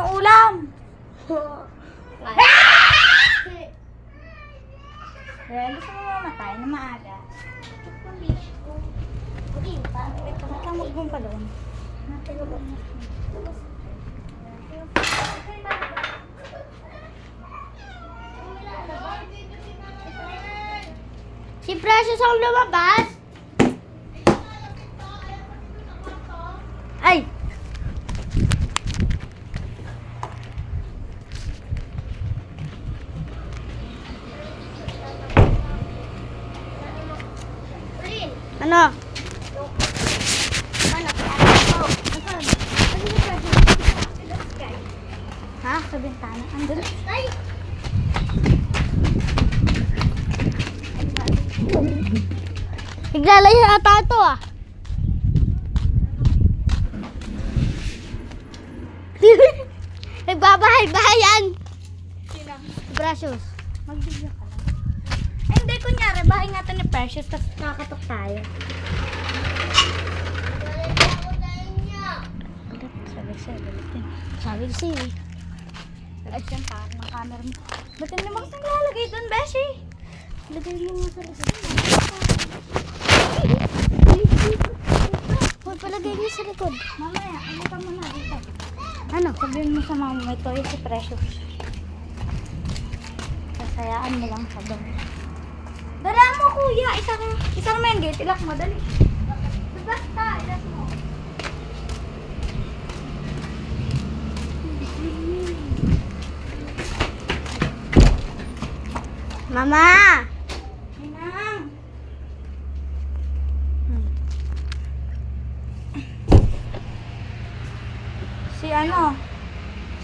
ng ulam. Kaya gusto mo mamatay na maaga. Huwag mong pa doon. Si Precious ang lumabas. Ano? Ha? Sa bintana. Andun. Ay! Naglalayo ata ito ah. Nagbabahay-bahayan. Sino? Precious. Magbigyan ka. Kunyari, bahay ito ni Precious, tapos nakakatok tayo. Sabi ko sa'yo, balikin. Sabi ko sa'yo eh. Ay, siya, parang ng camera mo. Ba't hindi mo kasi naglalagay doon, Beshi? Lagay mo nga sa likod. Huwag palagay mo sa likod. Mamaya, ano ka muna dito? Ano? Sabihin mo sa mama ito yung si Precious. Sasayaan mo lang sa doon. Kuya. Isang, isang main gate. Ilak mo, dali. Basta, ilak mo. Mama! Inang! Si ano?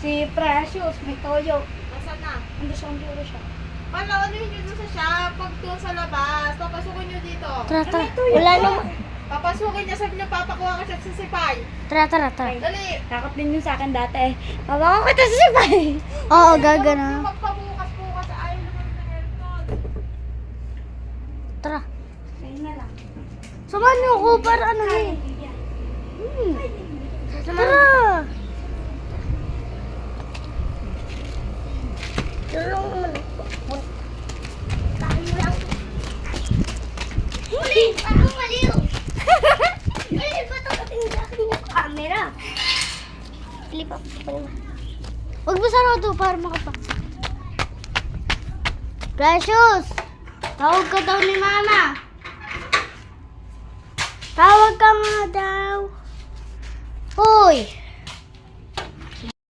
Si Precious, may toyo. Nasaan na? Ando siya, ando siya. Panoorin nyo doon sa shop. Pag doon sa labas, papasukin nyo dito. Tara, tara. Wala naman. Papasukin nyo, sabi nyo, papakuha ka siya sa sipay. Tara, tara, tara. Dali. Kakap din yun sa akin dati. Pabaka ko ito sa sipay. Oo, gagana. Magpabukas-bukas. Ayaw naman sa aircon. Tara. Ayun na lang. Samahan niyo ako para ano eh. Hmm. Tara. Tulong naman ako. Huli! Parang maliw! Ay, ba't ang patingin sa akin camera? Flip up pa rin. Huwag mo sarado para makapa. Precious! Tawag ka daw ni Mama. Tawag ka nga daw. Hoy!